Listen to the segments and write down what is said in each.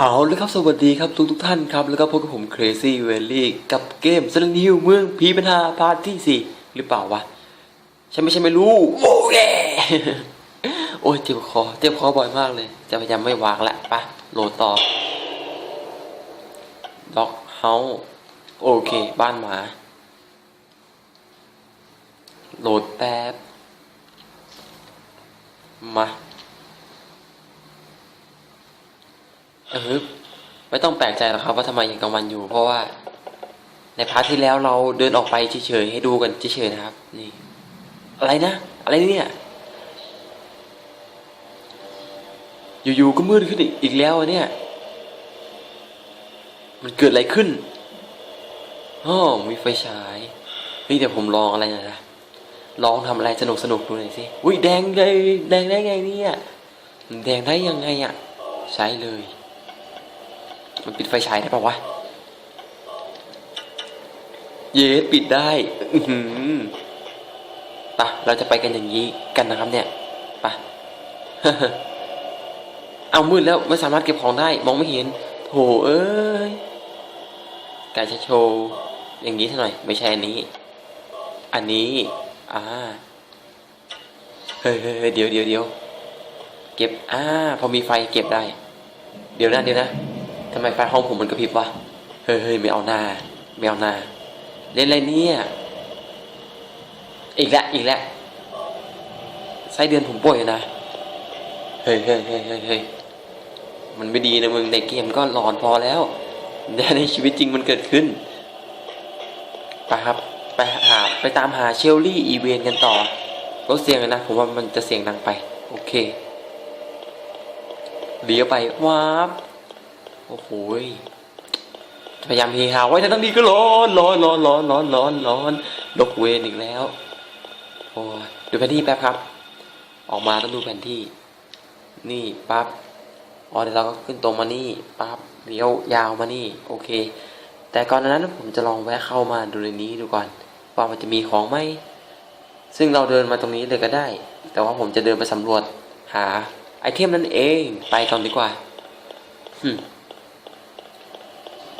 เอาลยครับสวัสดีครับทุกทุกท่านครับ แล้วก็พบกับผม Crazy v a l l y กับเกมส l ลนิวเมืองผีปัญหาพาร์ทที่สี่หรือเปล่าวะใช่ไม่ใช่ไม่รู้โอ้ยโอ้ยเจ็บคอเจ็บคอบ่อยมากเลย จะพยายามไม่วางละไปะโหลดต่อด็อกเฮาโอเค บ้านหมาโหลดแป๊บมา เออไม่ต้องแปลกใจหรอกครับว่าทำไมยังกลางวันอยู่ เพราะว่า ในพาร์ทที่แล้วเราเดินออกไปเฉยๆให้ดูกันเฉยๆนะครับ นี่ อะไรนะ อะไรเนี่ย อยู่ๆก็มืดขึ้นอีกแล้วอะเนี่ย มันเกิดอะไรขึ้นอ๋อมีไฟฉายนี่เดี๋ยวผมลองอะไรหน่อยนะลองทำอะไรสนุกสนุกดูหน่อยสิอุ้ยแดงเลยแดงได้ไงเนี่ยแดงได้ยังไงอะ ใช้เลย มันปิดไฟฉายได้ปะวะ เยสปิดได้อืปะเราจะไปกันอย่างนี้กันนะครับเนี่ยปะเอามืดแล้วไม่สามารถเก็บของได้ มองไม่เห็นโถเอ้ยกายจะโชว์อย่างนี้เท่าหน่อย ไม่ใช่อันนี้ อันนี้อ่าเฮ้ยเดี๋ยวเดี๋ยวเดี๋ยวเก็บอ่าพอมีไฟเก็บได้ เดี๋ยวนะเดี๋ยวนะำไมไฟห้องผมมันกระพริบวะ เฮ้ยเฮ้ยไม่เอาหน้า ไม่เอาหน้า เล่นอะไรเนี่ย อีกแล้วอีกแล้วไส้เดือนผมป่วยนะ เฮ้ยเฮ้ยเฮ้ยเฮ้ยมันไม่ดีนะมึงในเกมก็หลอนพอแล้วแต่ในชีวิตจริงมันเกิดขึ้น ไปครับ ไปหาไปตามหาเชลลี่อีเวนกันต่อลดเสียงเลยนะ ผมว่ามันจะเสียงดังไป โอเคเลี้ยวไปว้าบ โอ้โหพยายามเฮฮาไว้แต่ทั้งนี้ก็ร้อนร้อนร้อนร้อนร้อนร้อนร้อนดกเวนอีกแล้ว โอ้ยดูแผนที่แป๊บครับ ออกมาต้องดูแผนที่ นี่ปั๊บอ๋อเดี๋ยวเราก็ขึ้นตรงมานี่ปั๊บเลี้ยวยาวมานี่ โอเค แต่ก่อนหนานั้นผมจะลองแวะเข้ามาดูในนี้ดูก่อนว่ามันจะมีของไหมซึ่งเราเดินมาตรงนี้เลยก็ได้ แต่ว่าผมจะเดินไปสำรวจหาไอเทมนั่นเองไปก่อนดีกว่าหึ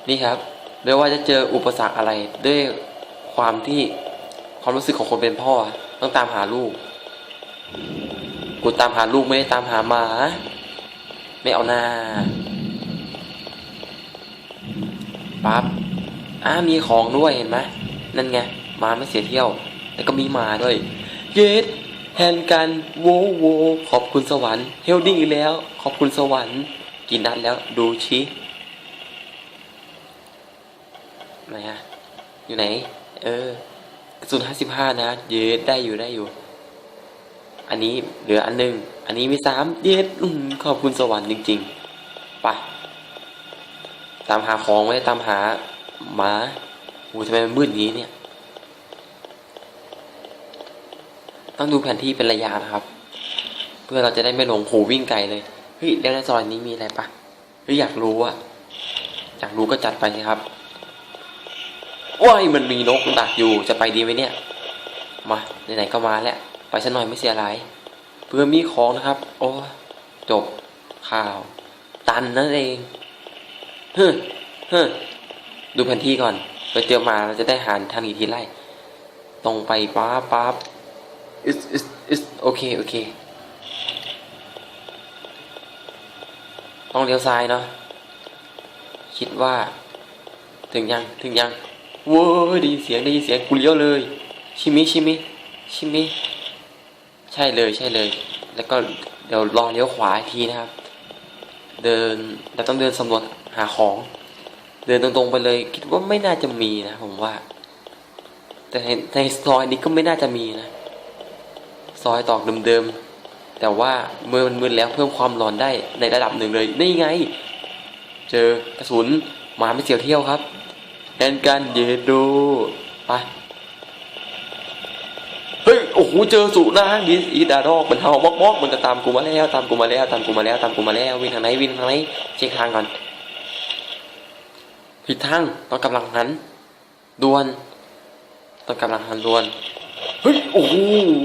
นี่ครับไม่ว่าจะเจออุปสรรคอะไรด้วยความที่ความรู้สึกของคนเป็นพ่อ ต้องตามหาลูก กูตามหาลูกไม่ได้ตามหาหมา ไม่เอาหน้าปั๊บอ้ามีของด้วยเห็นไหมนั่นไงมาไม่เสียเที่ยว แล้วก็มีหมาด้วย เยสแฮนกันโวโวขอบคุณสวรรค์เฮลดิ้งอีกแล้ว ขอบคุณสวรรค์ กินนัดแล้วดูชิ ไหนฮะ อยู่ไหน เออกระสุนห้าสิบห้านะ เยสได้อยู่ได้อยู่ อันนี้เหลืออันหนึ่ง อันนี้มีสามเย็ดขอบคุณสวรรค์จริงๆ ไป ตามหาของไว้ตามหาหมาโอ้ทำไมมันมืดอนี้เนี่ย ต้องดูแผนที่เป็นระยะนะครับ เพื่อเราจะได้ไม่หลงหูวิ่งไกลเลย เฮ้ยแล้วในซอยนี้มีอะไรปะเฮ้ยอยากรู้อะอยากรู้ก็จัดไปสิครับ ว้ายมันมีนกดักอยู่จะไปดีไหมเนี่ย มาไหนๆก็มาแล้วไปสักหน่อยไม่เสียหลายเพื่อมีของนะครับ โอ้จบข่าว ตันนั่นเองเฮ้ยเฮ้ยดูแผนที่ก่อนไปเจอมาเราจะได้หารทางอีกทีไล่ตรงไปป๊าบป๊าบอิสอิสอิสโอเคโอเคต้องเลี้ยวซ้ายเนาะคิดว่า ถึงยัง ถึงยัง เว้ยได้ยินเสียงได้ยินเสียงกูเลี้ยวเลย ชิมิชิมิชิมิใช่เลยใช่เลย แล้วก็เดี๋ยวรองเลี้ยวขวาอีกทีนะครับ เดินเราต้องเดินสำรวจหาของ เดินตรงๆไปเลย คิดว่าไม่น่าจะมีนะผมว่า แต่ในซอยนี้ก็ไม่น่าจะมีนะซอยตอกเดิมๆแต่ว่าเมื่อมันมึนแล้วเพิ่มความหลอนได้ในระดับหนึ่งเลยนี่ไง เจอกระสุนหมาไม่เสียวเที่ยวครับ แอนกันเยโดไปเฮ้ยโอ้โหเจอสุนะดิสอีดาดอกมันเห่าบอกบอกมันจะตามกูมาแล้ว ตามกูมาแล้ว ตามกูมาแล้ว ตามกูมาแล้ววิ่งทางไหนวิ่งทางไหนเช็คทางก่อนผิดทางต้องกำลังหันดวนต้องกำลังหันดวนเฮ้ยโอ้โห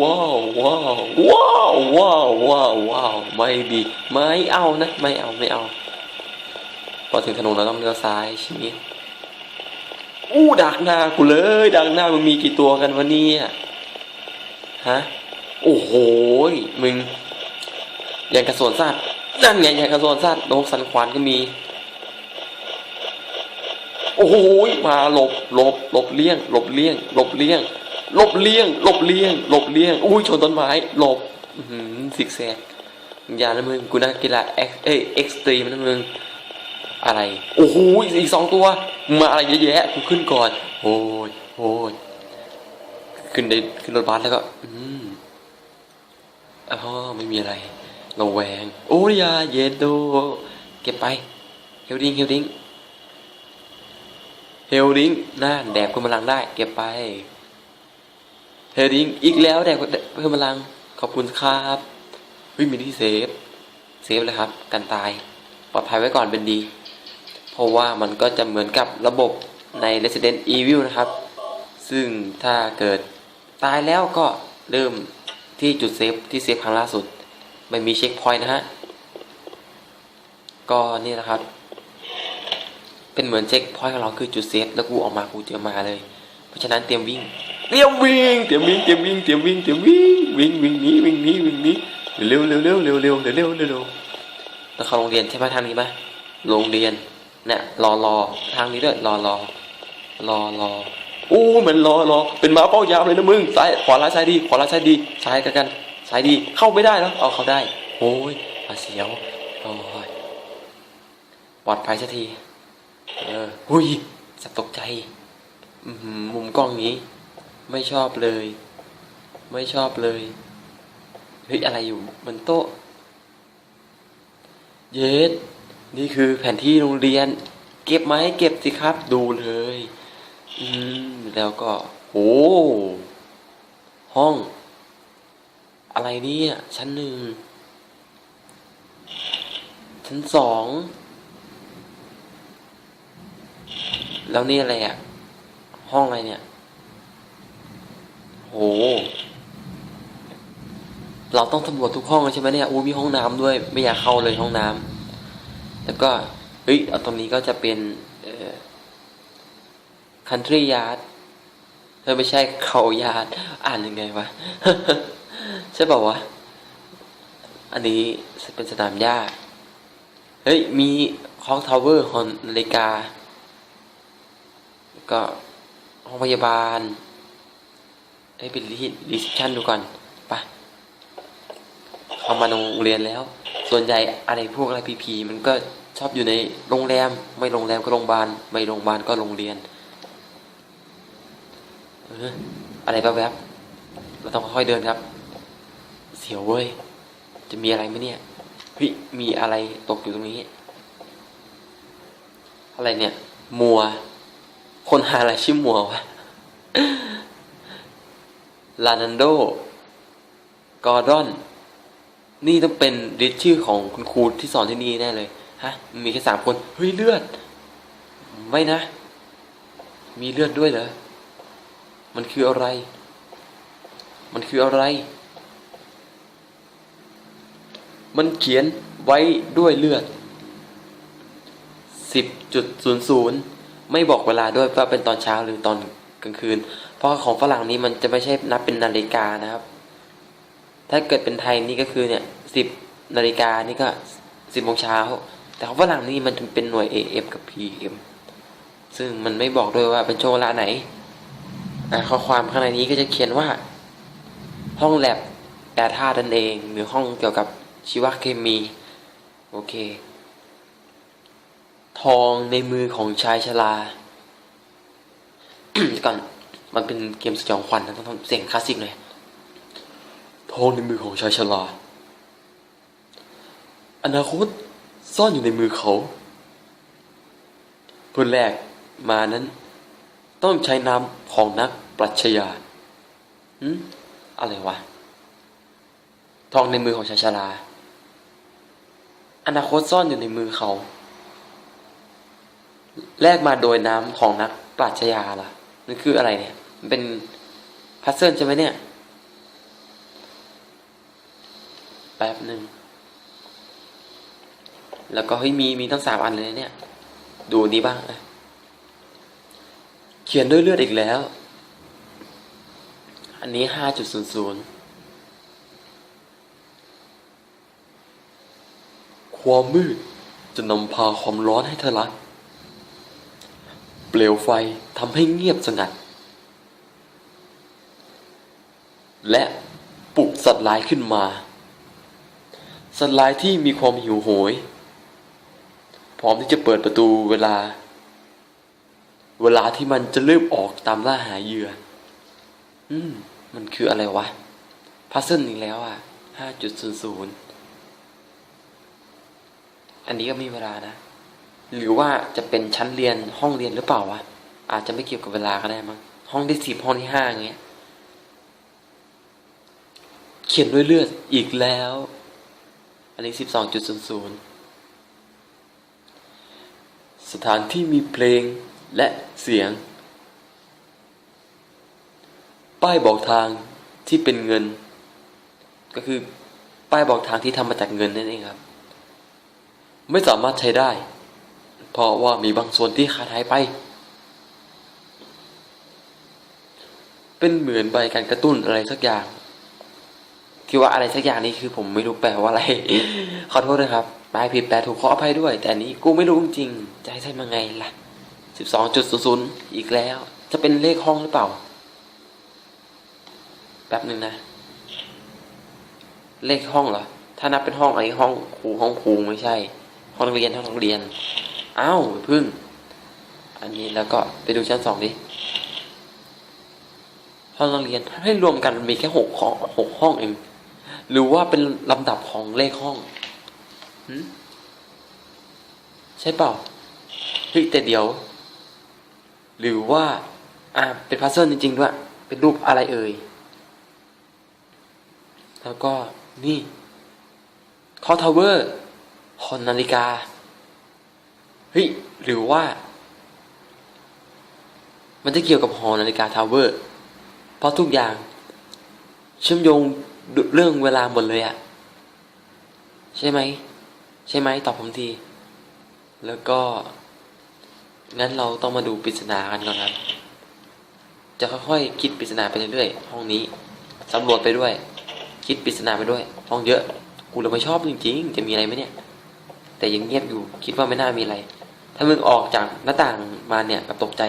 ว้าวว้าวว้าวว้าวว้าวว้าวไม่ดีไม่เอานะไม่เอาไม่เอาพอถึงถนนเราต้องเลี้ยวซ้ายชี้ อู้ดักหน้ากูเลย ดักหน้ามึงมีกี่ตัวกันวะเนี่ยฮะโอ้โหมึงอย่างกระสวนสัตว์นั่นไงอย่างกระสวนสัตว์นกสันควานก็มี โอ้โหมาหลบหลบหลบเลี่ยงหลบเลี่ยงหลบเลี่ยงหลบเลี่ยงหลบเลี่ยงหลบเลี่ยงอุ้ยชนต้นไม้หลบหือสิกแซกอย่านะมึงกูนักกีฬาเอ็กเอ้ยเอ็กซ์ตรีมนะมึง อะไร โอ้โหอีกสองตัว มาอะไรเยอะแยะกูขึ้นก่อน โอ้ยโอ้ยขึ้นได้ขึ้นรถบัสแล้วก็ อืมอ๋อไม่มีอะไรเระแวง โอ้ยาเย็นโดเก็บไป เฮลดิ้งเฮลดิ้งเฮลดิงน่าแดกเพิ่มพลังได้ เก็บไป เฮลดิงอีกแล้วแดกเพิ่มพลัง ขอบคุณครับวิมีที่เซฟ เซฟเลยครับ กันตาย ปลอดภัยไว้ก่อนเป็นดี เพราะว่ามันก็จะเหมือนกับระบบใน Resident Evil นะครับ ซึ่งถ้าเกิดตายแล้วก็เริ่มที่จุดเซฟที่เซฟครั้งล่าสุด ไม่มีเช็คพอยต์นะฮะ ก็นี่นะครับ เป็นเหมือนเช็คพอยต์ของเราคือจุดเซฟแล้วกูออกมากูเจอมาเลย เพราะฉะนั้นเตรียมวิ่ง เตรียมวิ่ง เตรียมวิ่ง เตรียมวิ่ง เตรียมวิ่ง เตรียมวิ่ง วิ่งวิ่งนี้วิ่งนี้วิ่งนี้เร็วเร็วเร็วเร็วเร็วเร็วเร็วเร็วเร็วแล้วเข้าโรงเรียนใช่ไหมทางนี้ไหมโรงเรียน เนี่ยรอรอทางนี้ด้วยรอรอรอรออู้เหมือนรอรอเป็นหมาเป้ายามเลยนะมึงซ้ายขวาร้ายซ้ายดีขวาร้ายซ้ายดีซ้ายกันกันซ้ายดีเข้าไม่ได้แล้วเอาเข้าได้โอ้ยมาเสียวโอ้ยปลอดภัยสักทีเออหุยสับตกใจมุมกล้องนี้ ไม่ชอบเลย ไม่ชอบเลยเฮ้ยอะไรอยู่บนโต๊ะ เยส นี่คือแผนที่โรงเรียน เก็บไหมเก็บสิครับ ดูเลย อืมแล้วก็โอ้ห้อง อะไรเนี่ย ชั้นหนึ่ง ชั้นสอง แล้วนี่อะไรอะ ห้องอะไรเนี่ยโห เราต้องสำรวจทุกห้องเลยใช่ไหมเนี่ยอู้มีห้องน้ำด้วย ไม่อยากเข้าเลยห้องน้ำ แล้วก็เฮ้ยเอาตรงนี้ก็จะเป็นเอ่อ country yard เออไม่ใช่เขายาดอ่านยังไงวะใช่ป่าวะ อันนี้เป็นสนามหญ้า เฮ้ย มีคอกทาวเวอร์หอนาฬิกา ก็ห้องพยาบาลเอ้เป็นรีรีเซพชันดูก่อนไปะเข้ามาโรงเรียนแล้ว ส่วนใหญ่อะไรพวกอะไรพีพีมันก็ชอบอยู่ในโรงแรม ไม่โรงแรมก็โรงพยาบาล ไม่โรงพยาบาลก็โรงเรียนอะไรแวบๆเราต้องค่อยๆเดินครับ เสียวเว้ย จะมีอะไรไหมเนี่ยเฮ้ยมีอะไรตกอยู่ตรงนี้ อะไรเนี่ย มัว คนหาอะไรชื่อมัววะลานันโด กอร์ดอน นี่ต้องเป็นดิชชื่อของคุณครูที่สอนที่นี่แน่เลย ฮะ มีแค่สามคน เฮ้ยเลือด ไม่นะ มีเลือดด้วยเหรอ มันคืออะไร มันคืออะไร มันเขียนไว้ด้วยเลือดสิบจุดศูนย์ศูนย์ไม่บอกเวลาด้วยว่าเป็นตอนเช้าหรือตอนกลางคืน เพราะของฝรั่งนี้มันจะไม่ใช่นับเป็นนาฬิกานะครับ ถ้าเกิดเป็นไทยนี่ก็คือเนี่ยสิบนาฬิกานี่ก็สิบโมงเช้า แต่ของฝรั่งนี่มันเป็นหน่วย AM กับ PM ซึ่งมันไม่บอกด้วยว่าเป็นช่วงเวลาไหนข้อความข้างในนี้ก็จะเขียนว่า ห้องแลบแปรธาตุนั่นเอง หรือห้องเกี่ยวกับชีวเคมี โอเค ทองในมือของชายชราก่อน มันเป็นเกมสยองขวัญนะต้องทำเสียงคลาสสิกหน่อย ทองในมือของชายชรา อนาคตซ่อนอยู่ในมือเขาเพื่อแรกมานั้น ต้องใช้น้ำของนักปรัชญาหืมอะไรวะ ทองในมือของชายชรา อนาคตซ่อนอยู่ในมือเขา แลกมาโดยน้ำของนักปราชญาล่ะมันคืออะไรเนี่ย เป็นพัซเซิลใช่ไหมเนี่ย แป๊บหนึ่ง แล้วก็เฮ้ยมีมีตั้งสามอันเลยเนี่ย ดูนี้บ้างนะเขียนด้วยเลือดอีกแล้ว อันนี้ห้าจุดศูนย์ศูนย์ความมืดจะนำพาความร้อนให้เธอรัก เปลวไฟทำให้เงียบสงัด และปลุกสัตว์ร้ายขึ้นมา สัตว์ร้ายที่มีความหิวโหย พร้อมที่จะเปิดประตูเวลา เวลาที่มันจะเริ่มออกตามล่าหาเหยื่อ อืม มันคืออะไรวะพัซเซิลอีกแล้วอะห้าจุดศูนย์ศูนย์อันนี้ก็มีเวลานะ หรือว่าจะเป็นชั้นเรียนห้องเรียนหรือเปล่าวะอาจจะไม่เกี่ยวกับเวลาก็ได้มั้งห้องที่สิบห้องที่ห้าอย่างเงี้ย เขียนด้วยเลือดอีกแล้ว นนี้สิบสองจุดศูนย์ศูนย์สถานที่มีเพลงและเสียง ป้ายบอกทางที่เป็นเงิน ก็คือป้ายบอกทางที่ทำมาจากเงินนั่นเองครับ ไม่สามารถใช้ได้ เพราะว่ามีบางส่วนที่ขาดหายไป เป็นเหมือนใบการกระตุ้นอะไรสักอย่าง ที่ว่าอะไรสักอย่างนี้คือผมไม่รู้แปลว่าอะไร ขอโทษนะครับแปลผิดแปลถูกขออภัยด้วย แต่อันนี้กูไม่รู้จริงจะให้ใช่มาไงล่ะสิบสองจุดศูนย์ศูนย์อีกแล้ว จะเป็นเลขห้องหรือเปล่า แป๊บหนึ่งนะ เลขห้องเหรอ ถ้านับเป็นห้องไอ้ห้องครูห้องครูไม่ใช่ ห้องนักเรียนห้องนักเรียน อ้าวพึ่ง อันนี้แล้วก็ไปดูชั้นสองดิห้องนักเรียนให้รวมกันมีแค่หกห้องหกห้องเอง หรือว่าเป็นลำดับของเลขห้องใช่เปล่าเฮ้ยแต่เดี๋ยว หรือว่า อ่าเป็นพัซเซิลจริงๆด้วย เป็นรูปอะไรเอ่ย แล้วก็นี่คอทาวเวอร์หอนาฬิกา เฮ้ย หรือว่า มันจะเกี่ยวกับหอนาฬิกาทาวเวอร์ เพราะทุกอย่าง เชื่อมโยง เรื่องเวลาหมดเลยอะใช่ไหม ใช่ไหมตอบผมที แล้วก็ งั้นเราต้องมาดูปริศนากันก่อนครับ จะค่อยๆคิดปริศนาไปเรื่อยๆห้องนี้สำรวจไปด้วย คิดปริศนาไปด้วย ห้องเยอะ กูเลยไม่ชอบจริงๆ จะมีอะไรไหมเนี่ย แต่ยังเงียบอยู่ คิดว่าไม่น่ามีอะไร ถ้ามึงออกจากหน้าต่างมาเนี่ยกับตกใจ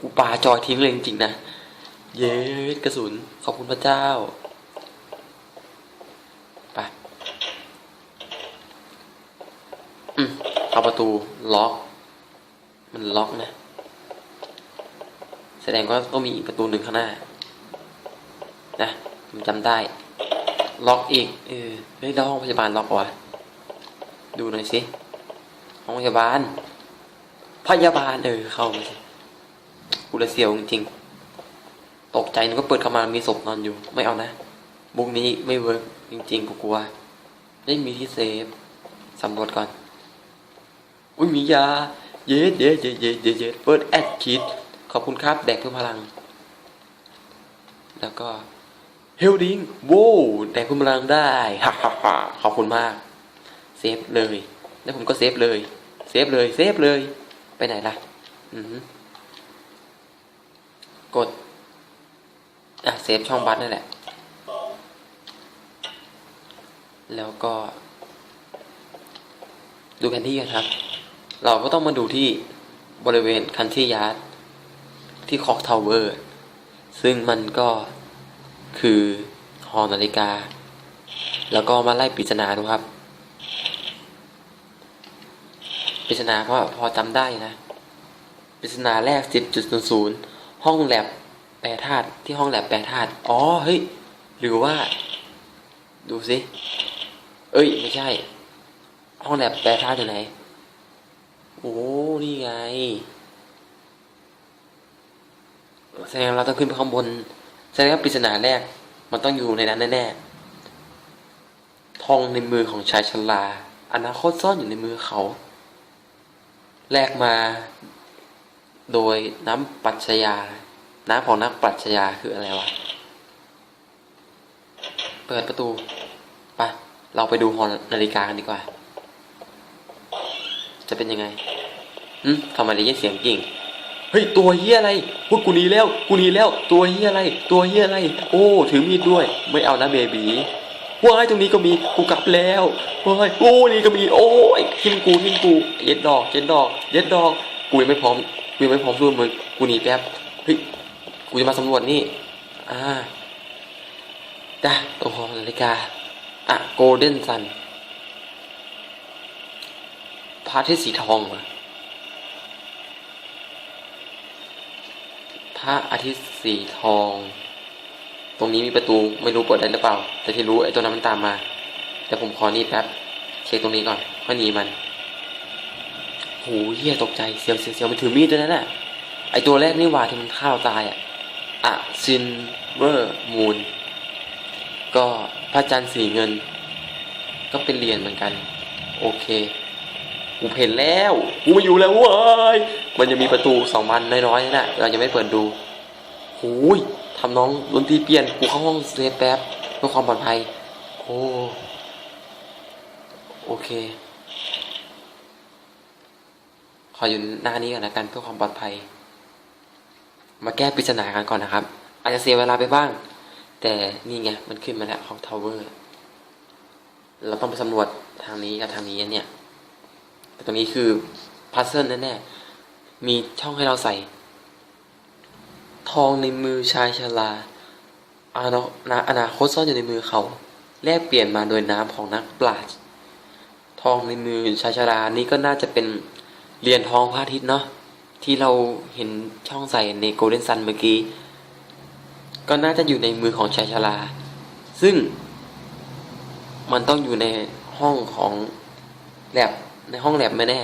กูปาจอยทิ้งเลยจริงๆนะ เย้กระสุน ขอบคุณพระเจ้า ไป อืม เอาประตูล็อก มันล็อกนะ แสดงว่าต้องมีอีกประตูหนึ่งข้างหน้า นะผมจำได้ ล็อกอีก เออเฮ้ยแล้วห้องพยาบาลล็อกวะดูหน่อยสิ ห้องพยาบาล พยาบาลเออเข้ามาสิกูเลยเสียวจริงๆตกใจนึกว่าเปิดเข้ามามีศพนอนอยู่ ไม่เอานะบุกนี้ไม่เวิร์กจริงๆกูกลัวไม่มีที่เซฟสำรวจก่อน อุ้ยมียา เย็ดเย็ดเย็ดเย็ดเย็ดเย็ดเฟิร์สแอดคิดขอบคุณครับ แดกเพิ่มพลัง แล้วก็เฮลดิงโว้แดกเพิ่มพลังได้ฮ่าฮ่าฮ่าขอบคุณมาก เซฟเลย แล้วผมก็เซฟเลย เซฟเลย เซฟเลย ไปไหนล่ะ อือหือกด อะ เซฟช่องบัสนั่นแหละ แล้วก็ ดูแผนที่กันครับ เราก็ต้องมาดูที่บริเวณคันที่ยาร์ดที่คอกทาวเวอร์ซึ่งมันก็คือหอนาฬิกา แล้วก็มาไล่ปริศนาดูครับปริศนาก็พอจำได้นะปริศนาแรก 10.00 ห้องแลบแปรธาตุที่ห้องแลบแปรธาตุอ๋อเฮ้ย หรือว่า ดูสิ เอ้ย ไม่ใช่ ห้องแลบแปรธาตุอยู่ไหน โอ้ นี่ไง แสดงเราต้องขึ้นไปข้างบน แสดงว่าปริศนาแรก มันต้องอยู่ในนั้นแน่ๆ ทองในมือของชายชราอนาคตซ่อนอยู่ในมือเขา แลกมา โดยน้ำปรัชญาน้ำของนักปรัชญาคืออะไรวะ เปิดประตู ไป เราไปดูหอนาฬิกากันดีกว่า จะเป็นยังไงหึทำไมได้ยินเสียงกิ่ง เฮ้ย ตัวเฮียอะไรพวกกูหนีแล้ว กูหนีแล้ว ตัวเฮียอะไร ตัวเฮียอะไร โอ้ ถือมีดด้วย ไม่เอานะเบบีว้ายตรงนี้ก็มี กูกลับแล้วว้ายโอ้นี่ก็มี โอ้ยทิมกูทิมกู เย็ดดอก เย็ดดอก เย็ดดอก กูยังไม่พร้อม กูยังไม่พร้อมสู้มึง กูหนีแป๊บ เฮ้ย กูจะมาสำรวจนี่ อ่าจ้ะตรงหอนาฬิกา อะ โกลเด้นซัน พระอาทิตย์สีทองเหรอพระอาทิตย์สีทอง ตรงนี้มีประตูไม่รู้เปิดได้หรือเปล่า แต่ที่รู้ไอ้ตัวนั้นมันตามมาแต่ผมขอนี่แป๊บเช็คตรงนี้ก่อนค่อยหนีมันโหเฮียตกใจเสียวเสียวเสียวมันถือมีดด้วยนะน่ะไอตัวแรกนี่ว่าที่มันฆ่าเราตายอะอะซินเวอร์มูนก็พระจันทร์สีเงิน ก็เป็นเหรียญเหมือนกัน โอเค กูเห็นแล้ว กูมาอยู่แล้วเว้ย มันจะมีประตูสองมันน้อยๆนั่นนะเรายังไม่เปิดดูหูยทำน้องดนตรีเปลี่ยน กูเข้าห้องเซฟแป๊บเพื่อความปลอดภัย โอ้ โอเค ขออยู่หน้านี้ก่อนนะกันเพื่อความปลอดภัย มาแก้ปริศนากันก่อนนะครับ อาจจะเสียเวลาไปบ้าง แต่นี่ไง มันขึ้นมาแล้วของทาวเวอร์ เราต้องไปสำรวจทางนี้กับทางนี้เนี่ย แต่ตรงนี้คือพัซเซิลแน่ๆมีช่องให้เราใส่ ทองในมือชายชราอานานาอนาคตซ่อนอยู่ในมือเขาแลกเปลี่ยนมาโดยน้ำของนักปราชญ์ทองในมือชายชรานี่ก็น่าจะเป็นเหรียญทองพระอาทิตย์เนาะที่เราเห็นช่องใส่ในโกลเด้นซันเมื่อกี้ ก็น่าจะอยู่ในมือของชายชราซึ่ง มันต้องอยู่ในห้องของแลบ ในห้องแลบไม่แน่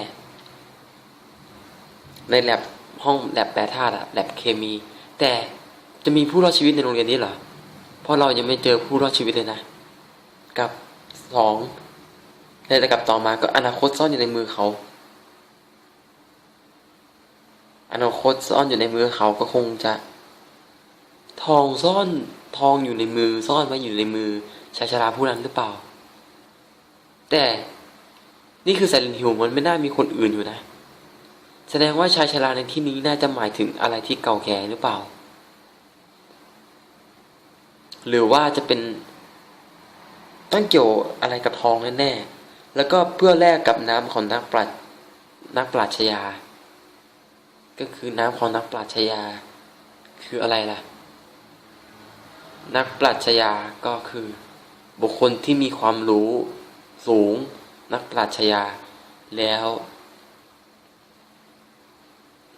ในแลบห้องแลบแปรธาตุแลบเคมี แต่จะมีผู้รอดชีวิตในโรงเรียนนี้เหรอ เพราะเรายังไม่เจอผู้รอดชีวิตเลยนะ กับสองในระดับต่อมาก็อนาคตซ่อนอยู่ในมือเขา อนาคตซ่อนอยู่ในมือเขาก็คงจะ ทองซ่อนทองอยู่ในมือซ่อนไว้อยู่ในมือชายชราผู้นั้นหรือเปล่า แต่ นี่คือไซเลนฮิวมันไม่น่ามีคนอื่นอยู่นะ แสดงว่าชายชราในที่นี้น่าจะหมายถึงอะไรที่เก่าแก่หรือเปล่า หรือว่าจะเป็นต้องเกี่ยวอะไรกับทองแน่ๆแล้วก็เพื่อแลกกับน้ำของนักปราชนักปราชญา ก็คือน้ำของนักปราชญา คืออะไรล่ะ นักปรัชญาก็คือ บุคคลที่มีความรู้สูง นักปรัชญาแล้ว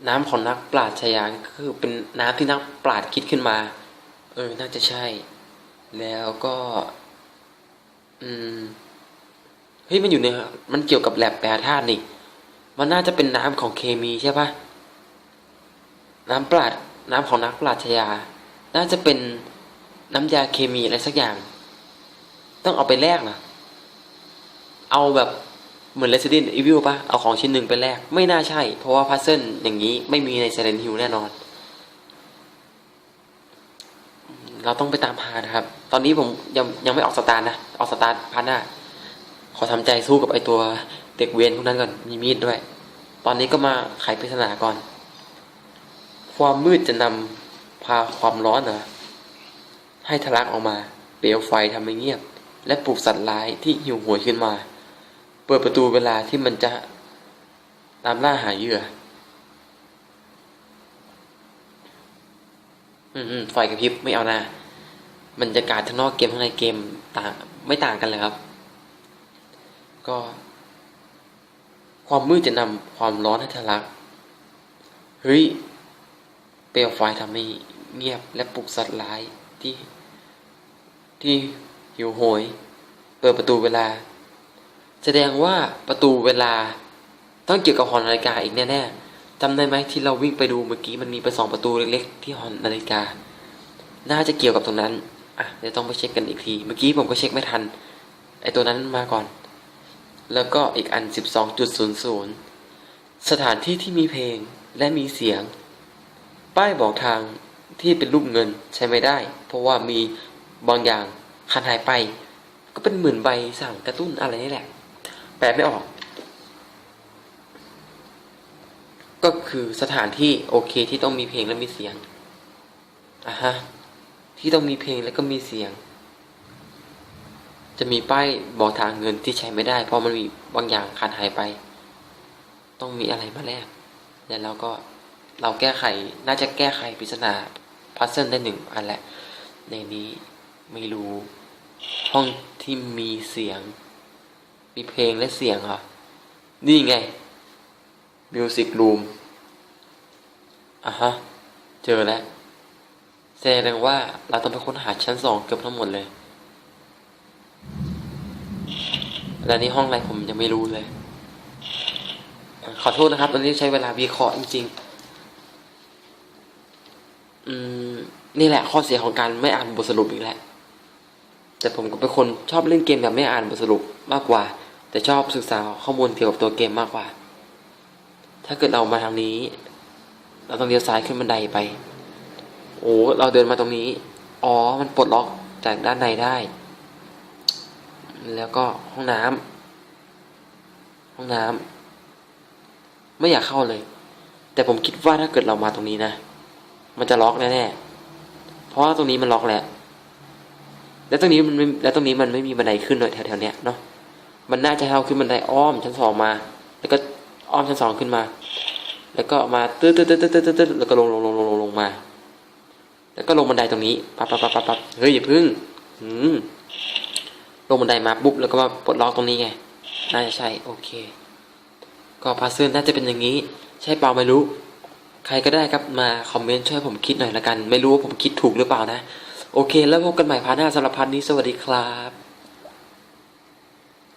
น้ำของนักปราชญาก็คือเป็นน้ำที่นักปราชญ์คิดขึ้นมา เออ น่าจะใช่ แล้วก็ อืมเฮ้ยมันอยู่ในมันเกี่ยวกับแลบแปรธาตุนี่ มันน่าจะเป็นน้ำของเคมีใช่ปะน้ำปราดน้ำของนักปราชญา น่าจะเป็นน้ำยาเคมีอะไรสักอย่าง ต้องเอาไปแลกนะ เอาแบบเหมือน Resident Evil ปะเอาของชิ้นหนึ่งไปแลกไม่น่าใช่ เพราะว่าพัซเซิลอย่างนี้ไม่มีใน Silent Hill แน่นอน เราต้องไปตามหานะครับ ตอนนี้ผมยังยังไม่ออกสตาร์นะ ออกสตาร์พันหน้า ขอทำใจสู้กับไอตัวเด็กเวียนพวกนั้นก่อน มีมีดด้วย ตอนนี้ก็มาไขปริศนาก่อน ความมืดจะนำพาความร้อนเหรอให้ทะลักออกมา เปลวไฟทำให้เงียบ และปลุกสัตว์ร้ายที่หิวโหวยขึ้นมา เปิดประตูเวลาที่มันจะตามล่าหาเหยื่อ อืมอืมไฟกระพริบไม่เอานะบรรยากาศข้างนอกเกมข้างในเกมต่างไม่ต่างกันเลยครับ ก็ ความมืดจะนำความร้อนให้ทะลัก เฮ้ย เปลวไฟทำให้เงียบและปลุกสัตว์ร้ายที่ที่หิวโหย เปิดประตูเวลา แสดงว่าประตูเวลาต้องเกี่ยวกับหอนาฬิกาอีกแน่ๆจำได้ไหมที่เราวิ่งไปดูเมื่อกี้มันมีไปสองประตูเล็กๆ ที่หอนาฬิกา น่าจะเกี่ยวกับตรงนั้นอะเดี๋ยวต้องไปเช็คกันอีกที เมื่อกี้ผมก็เช็คไม่ทันไอตัวนั้นมาก่อน แล้วก็อีกอัน 12.00 สถานที่ที่มีเพลงและมีเสียง ป้ายบอกทางที่เป็นรูปเงินใช้ไม่ได้ เพราะว่ามีบางอย่างขาดหายไป ก็เป็นหมือนใบสั่งกระตุ้นอะไรนี่แหละ แปลไม่ออก ก็คือสถานที่โอเคที่ต้องมีเพลงและมีเสียงอะฮะที่ต้องมีเพลงแล้วก็มีเสียง จะมีป้ายบอกทางเงินที่ใช้ไม่ได้ เพราะมันมีบางอย่างขาดหายไป ต้องมีอะไรมาแลกแล้วเราก็เราแก้ไขน่าจะแก้ไขปริศนาพัซเซิลได้หนึ่งอันแหละ ในนี้ไม่รู้ ห้องที่มีเสียง มีเพลงและเสียงเหรอ นี่ไง มิวสิกรูมอะฮะ เจอแล้วแสดงว่าเราต้องไปค้นหาชั้นสองเกือบทั้งหมดเลย แล้วนี่ห้องอะไรผมยังไม่รู้เลย ขอโทษนะครับ ตอนนี้ใช้เวลาวิเคราะห์จริงๆ อืม นี่แหละ ข้อเสียของการไม่อ่านบทสรุปอีกแล้วแต่ผมก็เป็นคนชอบเล่นเกมแบบไม่อ่านบทสรุปมากกว่า แต่ชอบศึกษาข้อมูลเกี่ยวกับตัวเกมมากกว่า ถ้าเกิดเรามาทางนี้ เราต้องเลี้ยวซ้ายขึ้นบันไดไป โอ้เราเดินมาตรงนี้ อ๋อ มันปลดล็อกจากด้านในได้ แล้วก็ห้องน้ำห้องน้ำไม่อยากเข้าเลย แต่ผมคิดว่าถ้าเกิดเรามาตรงนี้นะ มันจะล็อกแน่ๆ เพราะว่าตรงนี้มันล็อกแล้วแล้วตรงนี้มันแล้วตรงนี้มันไม่มีบันไดขึ้นเลยแถวๆเนี้ยเนาะ มันน่าจะให้เราขึ้นบันไดอ้อมชั้นสองมา แล้วก็อ้อมชั้นสองขึ้นมา แล้วก็มาตื้อตื้อตื้อตื้อตื้อตื้อแล้วก็ลงลงลงลงลงลงมา แล้วก็ลงบันไดตรงนี้ปั๊บปั๊บปั๊บปั๊บปั๊บเฮ้ยอย่าพึ่งอืมลงบันไดมาปุ๊บแล้วก็มาปลดล็อกตรงนี้ไงน่าจะใช่โอเค ก็พาเซอร์น่าจะเป็นอย่างนี้ ใช่เปล่าไม่รู้ ใครก็ได้ครับมาคอมเมนต์ช่วยผมคิดหน่อยละกัน ไม่รู้ว่าผมคิดถูกหรือเปล่านะ โอเค แล้วพบกันใหม่พาร์ทหน้าสำหรับพาร์ทนี้สวัสดีครับ